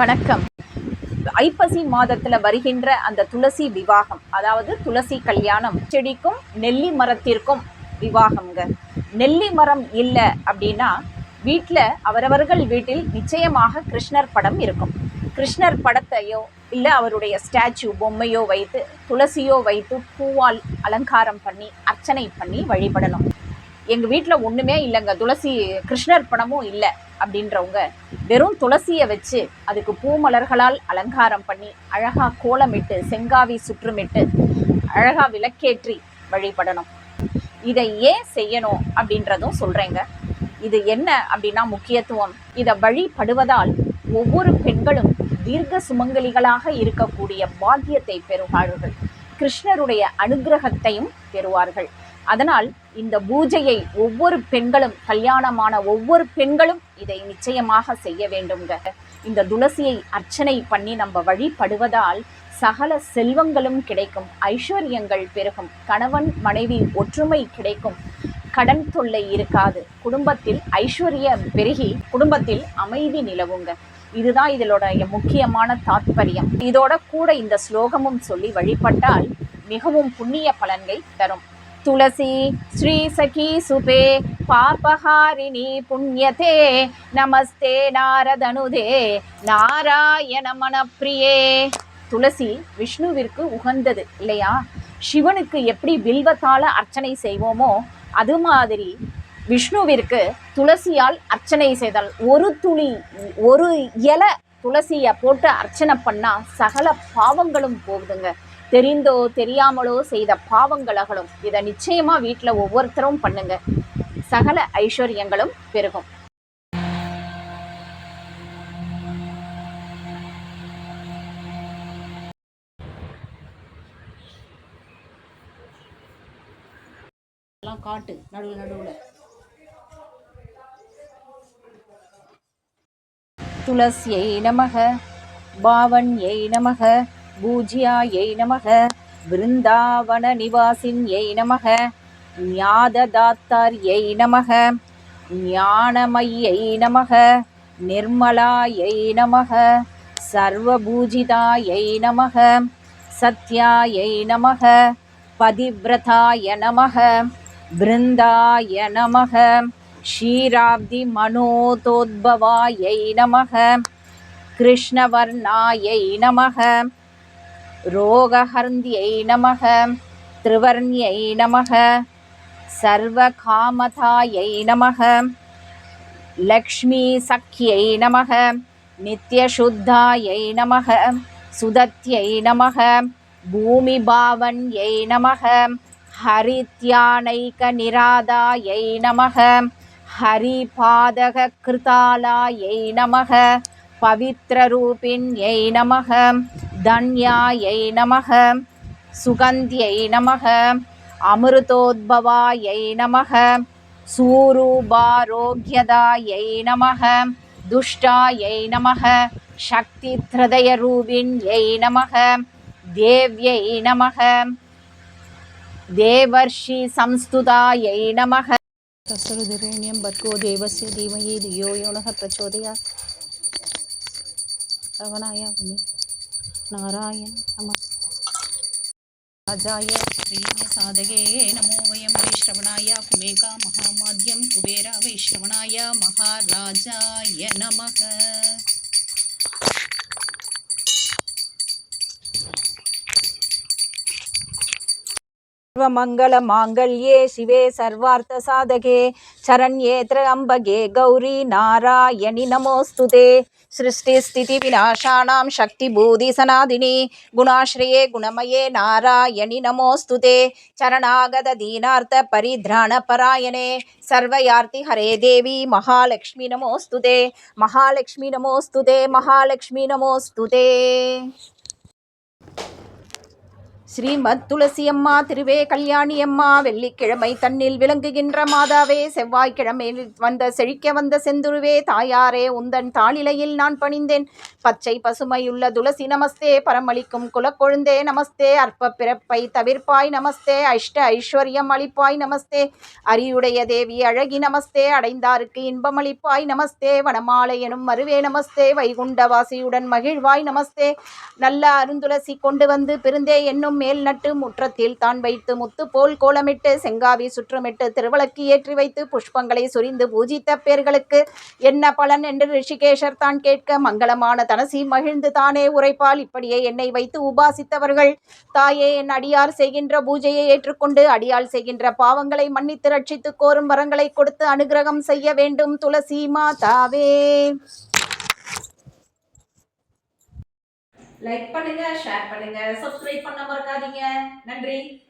வணக்கம். ஐப்பசி மாதத்துல வருகின்ற அந்த துளசி விவாகம் அதாவது துளசி கல்யாணம் செடிக்கும் நெல்லி மரத்திற்கும் விவாகம்ங்க. நெல்லி மரம் இல்லை அப்படின்னா வீட்டில் அவரவர்கள் வீட்டில் நிச்சயமாக கிருஷ்ணர் படம் இருக்கும். கிருஷ்ணர் படத்தையோ இல்லை அவருடைய ஸ்டாச்சு பொம்மையோ வைத்து துளசியோ வைத்து பூவால் அலங்காரம் பண்ணி அர்ச்சனை பண்ணி வழிபடணும். எங்கள் வீட்டில் ஒன்றுமே இல்லைங்க. துளசி கிருஷ்ணர் பணமும் இல்லை அப்படின்றவங்க வெறும் துளசியை வச்சு அதுக்கு பூமலர்களால் அலங்காரம் பண்ணி அழகாக கோலமிட்டு செங்காவி சுற்றுமிட்டு அழகாக விளக்கேற்றி வழிபடணும். இதை ஏன் செய்யணும் அப்படின்றதும் சொல்கிறேங்க இது என்ன அப்படின்னா முக்கியத்துவம். இதை வழிபடுவதால் ஒவ்வொரு பெண்களும் தீர்க்க சுமங்கலிகளாக இருக்கக்கூடிய பாக்கியத்தை பெறுவார்கள். கிருஷ்ணருடைய அனுகிரகத்தையும் பெறுவார்கள். அதனால் இந்த பூஜையை ஒவ்வொரு பெண்களும் கல்யாணமான ஒவ்வொரு பெண்களும் இதை நிச்சயமாக செய்ய வேண்டுங்க இந்த துளசியை அர்ச்சனை பண்ணி நம்ம வழிபடுவதால் சகல செல்வங்களும் கிடைக்கும் ஐஸ்வர்யங்கள் பெருகும் கணவன் மனைவி ஒற்றுமை கிடைக்கும். கடன் தொல்லை இருக்காது. குடும்பத்தில் ஐஸ்வர்யம் பெருகி குடும்பத்தில் அமைதி நிலவுங்க. இதுதான் இதனுடைய முக்கியமான தாத்பரியம். இதோட கூட இந்த ஸ்லோகமும் சொல்லி வழிபட்டால் மிகவும் புண்ணிய பலன்கள் தரும். துளசி ஸ்ரீ சகி சுபே பாபஹாரிணி புண்ணியதே. நமஸ்தே நாரதனுதே. நாராயண மனப்பிரியே துளசி விஷ்ணுவிற்கு உகந்தது இல்லையா? சிவனுக்கு எப்படி வில்வத்தால் அர்ச்சனை செய்வோமோ அது மாதிரி விஷ்ணுவிற்கு துளசியால் அர்ச்சனை செய்தால் ஒரு துளி ஒரு இலை துளசியை போட்டு அர்ச்சனை பண்ணால் சகல பாவங்களும் போகுதுங்க. தெரிந்தோ தெரியாமலோ செய்த பாவங்கள் அகலும். இதை நிச்சயமா வீட்டில் ஒவ்வொருத்தரும் பண்ணுங்க. சகல ஐஸ்வர்யங்களும் பெருகும். காட்டு நடுவில் நடுவில். துளசியை நமக பாவன்யை நமக பூஜ்யாயை நமக. விருந்தாவன நிவாசின்யை நமக. ஞாததாத்தார்யை நமக. ஞானமையை நமக. நிர்மலாயை நமக. சர்வபூஜிதாயை நமக. சத்யாயை நமக. பதிவிரதாய நமக. பிருந்தாய நமக. ஷீராப்தி மனோதோத்பவாயை நமக. கிருஷ்ணவர்ணாயை நமக. ரோகஹர்ந்தியை நமக त्रिवर्ण्यै नमः सर्वकामतायै नमः लक्ष्मीसख्यै नमः नित्यशुद्धायै नमः सुदत्यै नमः भूमिभावन्यै नमः हरित्यानैकनिरादायै नमः हरिपादककृतालायै नमः பவித்ரரூபிண்யை நமக தன்யாயை நமக சுகந்தியை நமக அமிர்தோத்பவாயை நமக சூரூபாரோக்கியதாயை நமக துஷ்டாயை நமக சக்தி ஹிருதயரூபிண்யை நமக தேவ்யை நமக தேவர்ஷி சம்ஸ்துதாயை நமக. சஸ்ருதிரேண்யம் பர்கோ தேவசிய தீமயே தியோ யோனக பிரச்சோதயா சவனாயா குமி நாராயண் நம. ராஜாய சாதகே நமோ வயம் வைஷ்ணவனாய குமேகா மகாமாத்யம் குபேரா வைஷ்ணவனாய மகாராஜாய நமக சர்வமங்கலமாங்கல்யே சிவே சர்வார்த்த சாதகே ಶರಣ್ಯೇ ತ್ರ್ಯಂಬಗೆ ಗೌರಿ ನಾರಾಯಣಿ ನಮೋಸ್ತುತೆ. ಸೃಷ್ಟಿ ಸ್ಥಿತಿ ವಿನಾಶಾಣಾಂ ಶಕ್ತಿ ಬೂಧಿ ಸನಾದಿನಿ. ಗುಣಾಶ್ರಯೇ ಗುಣಮಯೇ ನಾರಾಯಣಿ ನಮೋಸ್ತುತೆ. ಚರಣಾಗದ ದೀನಾರ್ಥ ಪರಿಧ್ರಾಣ ಪರಾಯಣೆ. ಸರ್ವಯಾರ್ತಿ ಹರೇ ದೇವಿ ಮಹಾಲಕ್ಷ್ಮಿ ನಮೋಸ್ತುತೆ. ಮಹಾಲಕ್ಷ್ಮಿ ನಮೋಸ್ತುತೆ ಮಹಾಲಕ್ಷ್ಮಿ ನಮೋಸ್ತುತೆ. ஸ்ரீமத் துளசி அம்மா திருவே கல்யாணி அம்மா வெள்ளிக்கிழமை தன்னில் விளங்குகின்ற மாதாவே செவ்வாய்க்கிழமை வந்த செழிக்க வந்த செந்துருவே தாயாரே உந்தன் தாளிலையில் நான் பணிந்தேன். பச்சை பசுமையுள்ள துளசி நமஸ்தே பரமளிக்கும் குலக்கொழுந்தே நமஸ்தே அற்ப பிறப்பை தவிர்ப்பாய் நமஸ்தே அஷ்ட ஐஸ்வர்யம் அளிப்பாய் நமஸ்தே அரியுடைய தேவி அழகி நமஸ்தே அடைந்தாருக்கு இன்பமளிப்பாய் நமஸ்தே வனமாலை எனும் மருவே நமஸ்தே வைகுண்டவாசியுடன் மகிழ்வாய் நமஸ்தே. நல்ல அருந்துளசி கொண்டு வந்து பிறந்தே என்னும் மேல் நட்டு முற்றத்தில் தான் வைத்து முத்து போல் கோலமிட்டு செங்காவி சுற்றமிட்டு திருவிளக்கு ஏற்றி வைத்து புஷ்பங்களை சொரிந்து பூஜித்த பேர்களுக்கு என்ன பலன் என்று ரிஷிகேஷர் தான் கேட்க மங்களமான தனசி மகிழ்ந்து தானே உரைப்பால் இப்படியே என்னை வைத்து உபாசித்தவர்கள். தாயே என் அடியார் செய்கின்ற பூஜையை ஏற்றுக்கொண்டு அடியால் செய்கின்ற பாவங்களை மன்னித்து ரட்சித்து கோரும் வரங்களை கொடுத்து அனுகிரகம் செய்ய வேண்டும். துளசி மாதாவே. லைக் பண்ணுங்க ஷேர் பண்ணுங்க சப்ஸ்கிரைப் பண்ண மறக்காதீங்க. நன்றி.